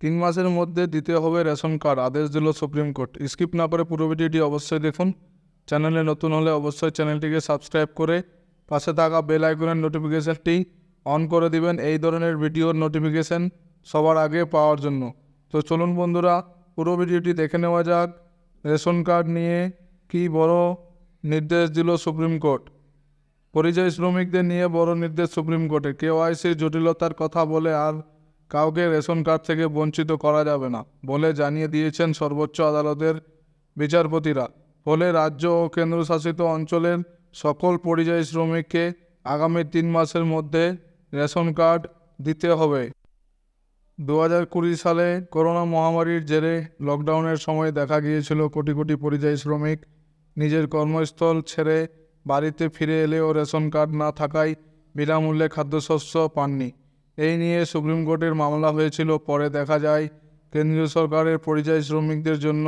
তিন মাসের মধ্যে দিতে হবে রেশন কার্ড, আদেশ দিল সুপ্রিম কোর্ট। স্কিপ না করে পুরো ভিডিওটি অবশ্যই দেখুন। চ্যানেলে নতুন হলে অবশ্যই চ্যানেলটিকে সাবস্ক্রাইব করে পাশে থাকা বেল আইকনের নোটিফিকেশানটি অন করে দিবেন এই ধরনের ভিডিওর নোটিফিকেশান সবার আগে পাওয়ার জন্য। তো চলুন বন্ধুরা, পুরো ভিডিওটি দেখে নেওয়া যাক। রেশন কার্ড নিয়ে কী বড় নির্দেশ দিল সুপ্রিম কোর্ট? পরিযায়ী শ্রমিকদের নিয়ে বড় নির্দেশ সুপ্রিম কোর্টে। কেওয়াইসির জটিলতার কথা বলে আর কাউকে রেশন কার্ড থেকে বঞ্চিত করা যাবে না, বলে জানিয়ে দিয়েছেন সর্বোচ্চ আদালতের বিচারপতিরা। ফলে রাজ্য ও কেন্দ্রশাসিত অঞ্চলের সকল পরিযায়ী শ্রমিককে আগামী তিন মাসের মধ্যে রেশন কার্ড দিতে হবে। দু হাজার কুড়ি সালে করোনা মহামারীর জেরে লকডাউনের সময় দেখা গিয়েছিল কোটি কোটি পরিযায়ী শ্রমিক নিজের কর্মস্থল ছেড়ে বাড়িতে ফিরে এলেও রেশন কার্ড না থাকায় বিনামূল্যে খাদ্যশস্য পাননি। এই নিয়ে সুপ্রিম কোর্টের মামলা হয়েছিল। পরে দেখা যায়, কেন্দ্রীয় সরকারের পরিযায়ী শ্রমিকদের জন্য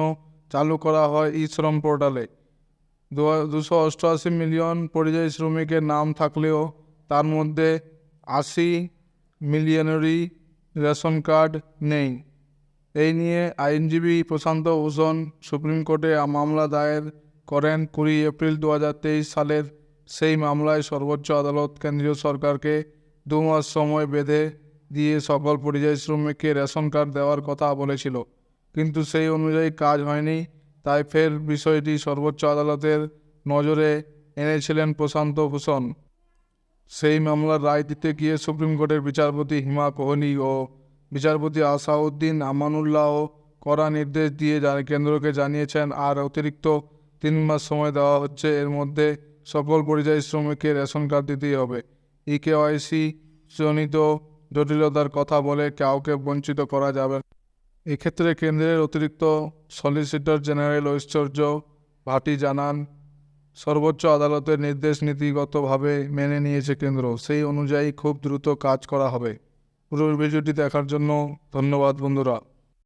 চালু করা হয় ই শ্রম পোর্টালে দুশো অষ্টআশি মিলিয়ন পরিযায়ী শ্রমিকের নাম থাকলেও তার মধ্যে আশি মিলিয়নেরই রেশন কার্ড নেই। এই নিয়ে আইনজীবী প্রশান্ত ভূষণ সুপ্রিম কোর্টে মামলা দায়ের করেন কুড়ি এপ্রিল দু হাজার তেইশ সালের সেই মামলায় সর্বোচ্চ আদালত কেন্দ্রীয় সরকারকে দু মাস সময় বেঁধে দিয়ে সকল পরিযায়ী শ্রমিককে রেশন কার্ড দেওয়ার কথা বলেছিল। কিন্তু সেই অনুযায়ী কাজ হয়নি, তাই ফের বিষয়টি সর্বোচ্চ আদালতের নজরে এনেছিলেন প্রশান্ত ভূষণ। সেই মামলার রায় দিতে গিয়ে সুপ্রিম কোর্টের বিচারপতি হিমা কোহলি ও বিচারপতি আসাউদ্দিন আমানুল্লাহ কড়া নির্দেশ দিয়ে কেন্দ্রকে জানিয়েছেন, আর অতিরিক্ত তিন মাস সময় দেওয়া হচ্ছে, এর মধ্যে সকল পরিযায়ী শ্রমিককে রেশন কার্ড দিতেই হবে। ই কেওয়াইসি জনিত জটিলতার কথা বলে কাউকে বঞ্চিত করা যাবে এক্ষেত্রে কেন্দ্রের অতিরিক্ত সলিসিটর জেনারেল ঐশ্বর্য ভাটি জানান, সর্বোচ্চ আদালতের নির্দেশ নীতিগতভাবে মেনে নিয়েছে কেন্দ্র। সেই অনুযায়ী খুব দ্রুত কাজ করা হবে। পুরো ভিডিওটি দেখার জন্য ধন্যবাদ বন্ধুরা।